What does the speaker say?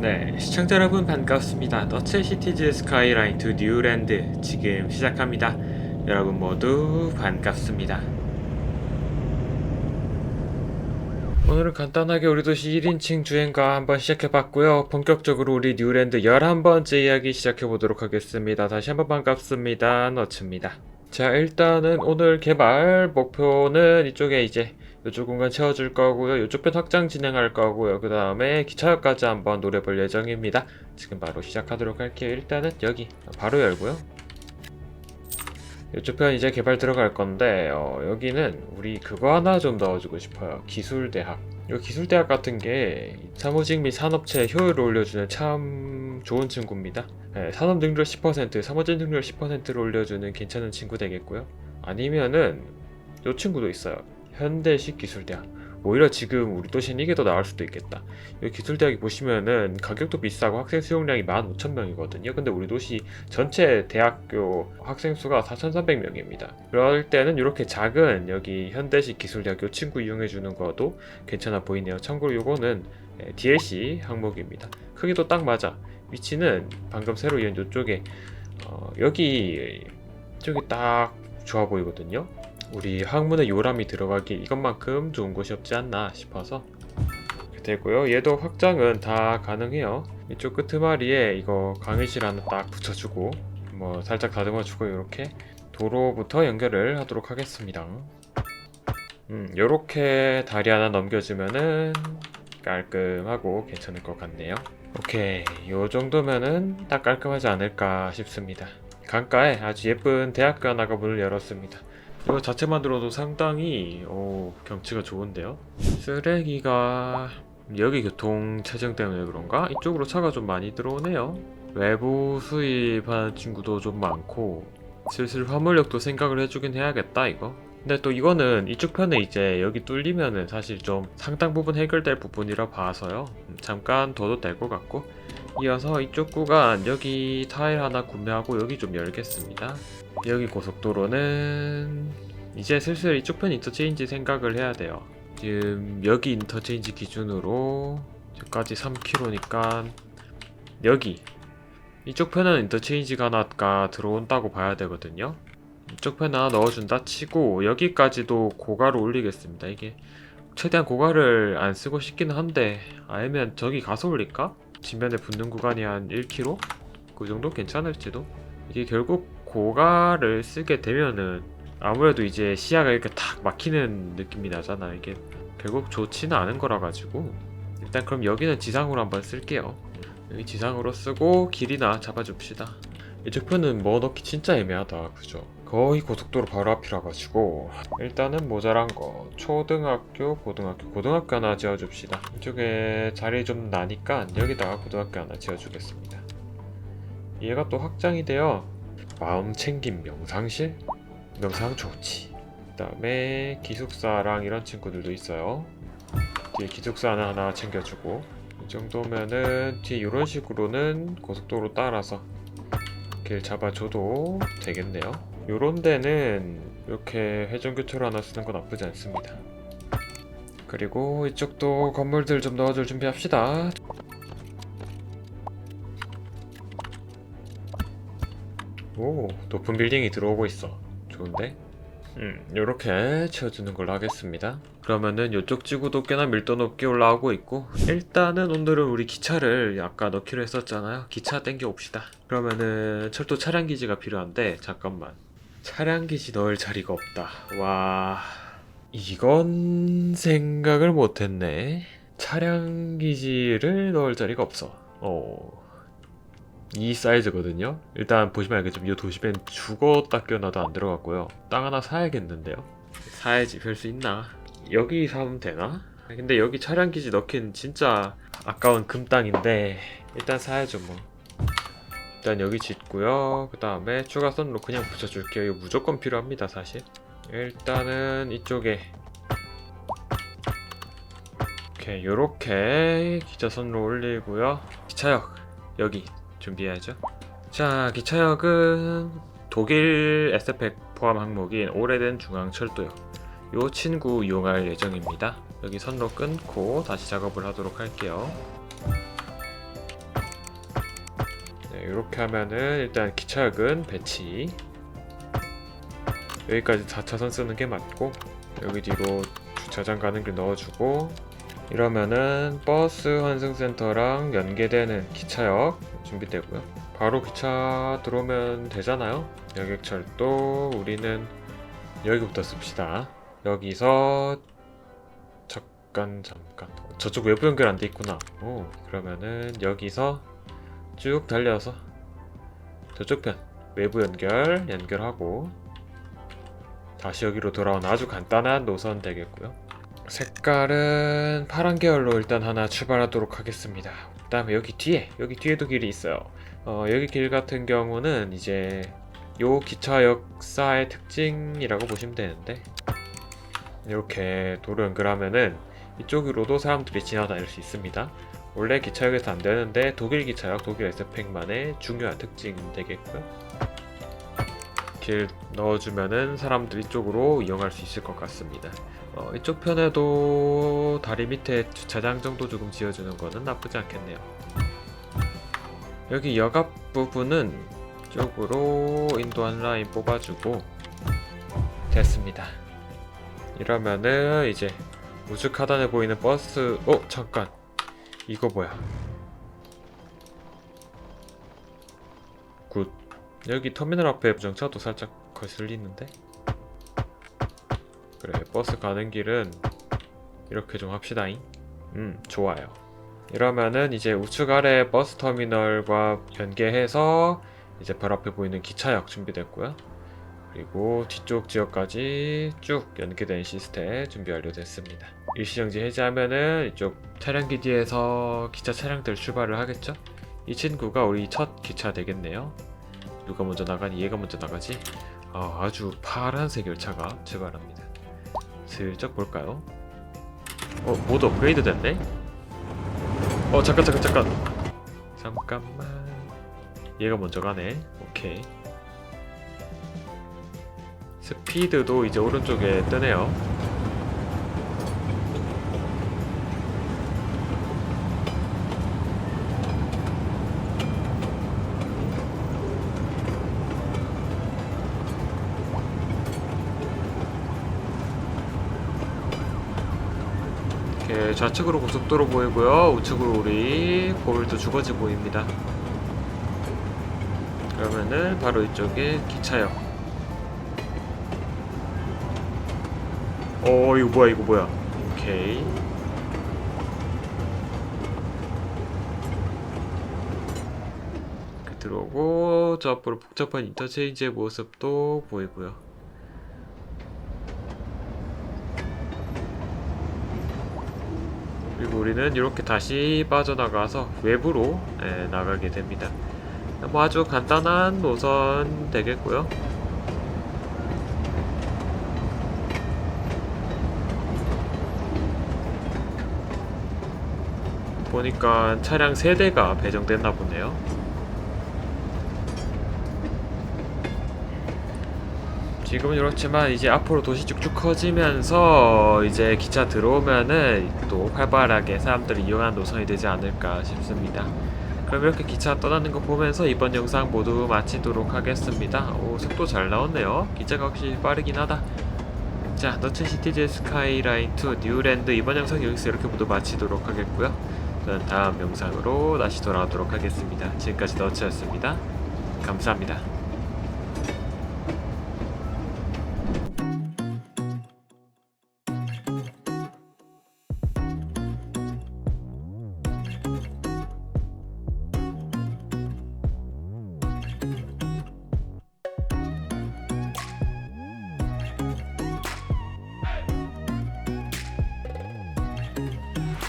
네, 시청자 여러분 반갑습니다. 너츠 시티즈 스카이라인 투 뉴랜드 지금 시작합니다. 여러분 모두 반갑습니다. 오늘은 간단하게 우리 도시 1인칭 주행과 한번 시작해봤고요. 본격적으로 우리 뉴랜드 11번째 이야기 시작해보도록 하겠습니다. 다시 한번 반갑습니다. 너츠입니다. 자, 일단은 오늘 개발 목표는 이쪽에 이제 이쪽 공간 채워줄 거고요. 이쪽 편 확장 진행할 거고요. 그 다음에 기차역까지 한번 노려볼 예정입니다. 지금 바로 시작하도록 할게요. 일단은 여기 바로 열고요. 이쪽 편 이제 개발 들어갈 건데 어, 여기는 우리 그거 하나 좀 넣어주고 싶어요. 기술대학. 이 기술대학 같은 게 사무직 및 산업체 효율을 올려주는 참 좋은 친구입니다. 네, 산업 능률 10%, 사무직 능률 10%를 올려주는 괜찮은 친구 되겠고요. 아니면은 이 친구도 있어요. 현대식 기술대학. 오히려 지금 우리 도시는 이게 더 나을 수도 있겠다. 여기 기술대학이 보시면은 가격도 비싸고 학생 수용량이 15,000명이거든요. 근데 우리 도시 전체 대학교 학생 수가 4,300명입니다. 그럴 때는 이렇게 작은 여기 현대식 기술대학 요 친구 이용해 주는 것도 괜찮아 보이네요. 참고로 요거는 예, DLC 항목입니다. 크기도 딱 맞아. 위치는 방금 새로 이은 요쪽에 어, 여기 쪽이 딱 좋아 보이거든요. 우리 학문의 요람이 들어가기 이것만큼 좋은 곳이 없지 않나 싶어서 되고요. 얘도 확장은 다 가능해요. 이쪽 끄트마리에 이거 강의실 하나 딱 붙여주고 뭐 살짝 다듬어주고 이렇게 도로부터 연결을 하도록 하겠습니다. 음, 요렇게 다리 하나 넘겨주면은 깔끔하고 괜찮을 것 같네요. 오케이, 요 정도면은 딱 깔끔하지 않을까 싶습니다. 강가에 아주 예쁜 대학교 하나가 문을 열었습니다. 이거 자체만 들어도 상당히 오, 경치가 좋은데요. 쓰레기가 여기 교통 체증 때문에 그런가? 이쪽으로 차가 좀 많이 들어오네요. 외부 수입하는 친구도 좀 많고 슬슬 화물역도 생각을 해주긴 해야겠다 이거. 근데 또 이거는 이쪽 편에 이제 여기 뚫리면은 사실 좀 상당 부분 해결될 부분이라 봐서요. 음, 잠깐 둬도 될 것 같고 이어서 이쪽 구간 여기 타일 하나 구매하고 여기 좀 열겠습니다. 여기 고속도로는 이제 슬슬 이쪽 편 인터체인지 생각을 해야 돼요. 지금 여기 인터체인지 기준으로 여기까지 3km니까 여기 이쪽 편은 인터체인지가 하나가 들어온다고 봐야 되거든요. 이쪽 편 하나 넣어준다 치고 여기까지도 고가를 올리겠습니다. 이게 최대한 고가를 안 쓰고 싶기는 한데 아니면 저기 가서 올릴까? 지면에 붙는 구간이 한 1km? 그 정도 괜찮을지도? 이게 결국 고가를 쓰게 되면은 아무래도 이제 시야가 이렇게 탁 막히는 느낌이 나잖아. 이게 결국 좋지는 않은 거라 가지고 일단 그럼 여기는 지상으로 한번 쓸게요. 여기 지상으로 쓰고 길이나 잡아줍시다. 이쪽 편은 뭐 넣기 진짜 애매하다. 그죠? 거의 고속도로 바로 앞이라 가지고 일단은 모자란 거 초등학교, 고등학교, 고등학교 하나 지어줍시다. 이쪽에 자리 좀 나니까 여기다가 고등학교 하나 지어주겠습니다. 얘가 또 확장이 돼요. 마음 챙김 명상실? 명상 좋지. 그 다음에 기숙사랑 이런 친구들도 있어요. 뒤에 기숙사 하나 하나 챙겨주고 이 정도면은 뒤에 이런 식으로는 고속도로 따라서 길 잡아줘도 되겠네요. 요런 데는 이렇게 회전교차로 하나 쓰는 건 나쁘지 않습니다. 그리고 이쪽도 건물들 좀 넣어줄 준비합시다. 오, 높은 빌딩이 들어오고 있어. 좋은데? 음, 요렇게 채워주는 걸로 하겠습니다. 그러면은 요쪽 지구도 꽤나 밀도 높게 올라오고 있고 일단은 오늘은 우리 기차를 아까 넣기로 했었잖아요. 기차 땡겨 옵시다. 그러면은 철도 차량 기지가 필요한데 잠깐만. 차량 기지 넣을 자리가 없다. 와, 이건 생각을 못했네. 차량 기지를 넣을 자리가 없어. 어. 이 사이즈거든요. 일단 보시면 알겠지만 이 도시弁죽었다 깨어나도 안 들어갔고요. 땅 하나 사야겠는데요. 사야지 별 수 있나? 여기 사면 되나? 근데 여기 차량 기지 넣긴 진짜 아까운 금 땅인데 일단 사야죠 뭐. 일단 여기 짓고요. 그 다음에 추가 선로 그냥 붙여줄게요. 이거 무조건 필요합니다 사실. 일단은 이쪽에 오케이 요렇게 기차선로 올리고요. 기차역 여기 준비해야죠. 자, 기차역은 독일 SPEC 포함 항목인 오래된 중앙철도역. 요 친구 이용할 예정입니다. 여기 선로 끊고 다시 작업을 하도록 할게요. 네, 이렇게 하면은 일단 기차역은 배치. 여기까지 4차선 쓰는 게 맞고 여기 뒤로 주차장 가는 길 넣어주고 이러면은 버스 환승센터랑 연계되는 기차역 준비되고요. 바로 기차 들어오면 되잖아요. 여객철도 우리는 여기부터 씁시다. 여기서 잠깐 잠깐 저쪽 외부 연결 안 돼 있구나. 오 그러면은 여기서 쭉 달려서 저쪽 편 외부 연결 연결하고 다시 여기로 돌아온 아주 간단한 노선 되겠고요. 색깔은 파란 계열로 일단 하나 출발하도록 하겠습니다. 그 다음에 여기 뒤에 여기 뒤에도 길이 있어요. 어, 여기 길 같은 경우는 이제 요 기차 역사의 특징이라고 보시면 되는데 이렇게 도로 연결하면은 이쪽으로도 사람들이 지나다닐 수 있습니다. 원래 기차역에서 안 되는데 독일 기차역, 독일 에스펙만의 중요한 특징 되겠고요. 길 넣어주면은 사람들이 이쪽으로 이용할 수 있을 것 같습니다. 어, 이쪽 편에도 다리 밑에 주차장 정도 조금 지어주는 거는 나쁘지 않겠네요. 여기 여갑 부분은 쪽으로 인도 한 라인 뽑아주고 됐습니다. 이러면은 이제 우측 하단에 보이는 버스 어 잠깐 이거 뭐야 굿 여기 터미널 앞에 부정차도 살짝 거슬리는데 그래 버스 가는 길은 이렇게 좀 합시다잉 음 좋아요 이러면은 이제 우측 아래 버스 터미널과 연계해서 이제 바로 앞에 보이는 기차역 준비됐고요 그리고 뒤쪽 지역까지 쭉 연계된 시스템 준비 완료됐습니다. 일시정지 해제하면은 이쪽 차량 기지에서 기차 차량들 출발을 하겠죠? 이 친구가 우리 첫 기차 되겠네요. 누가 먼저 나가니 얘가 먼저 나가지? 아, 아주 파란색 열차가 출발합니다. 슬쩍 볼까요? 어, 모두 업그레이드 됐네? 어, 잠깐, 잠깐, 잠깐. 잠깐만. 얘가 먼저 가네. 오케이. 스피드도 이제 오른쪽에 뜨네요. 이렇게 좌측으로 고속도로 보이고요. 우측으로 우리 고울도 주거지 보입니다. 그러면은 바로 이쪽에 기차역. 어 이거 뭐야 이거 뭐야 오케이 들어오고 저 앞으로 복잡한 인터체인지의 모습도 보이고요 그리고 우리는 이렇게 다시 빠져나가서 외부로 예, 나가게 됩니다 뭐 아주 간단한 노선 되겠고요 보니까 차량 3대가 배정됐나 보네요. 지금은 이렇지만 이제 앞으로 도시 쭉쭉 커지면서 이제 기차 들어오면은 또 활발하게 사람들이 이용하는 노선이 되지 않을까 싶습니다. 그럼 이렇게 기차 떠나는 거 보면서 이번 영상 모두 마치도록 하겠습니다. 오, 속도 잘 나왔네요. 기차가 확실히 빠르긴 하다. 자, 너츠 시티즈 스카이라인 2 뉴랜드 이번 영상 여기서 이렇게 모두 마치도록 하겠고요. 저는 다음 영상으로 다시 돌아오도록 하겠습니다. 지금까지 너츠였습니다. 감사합니다.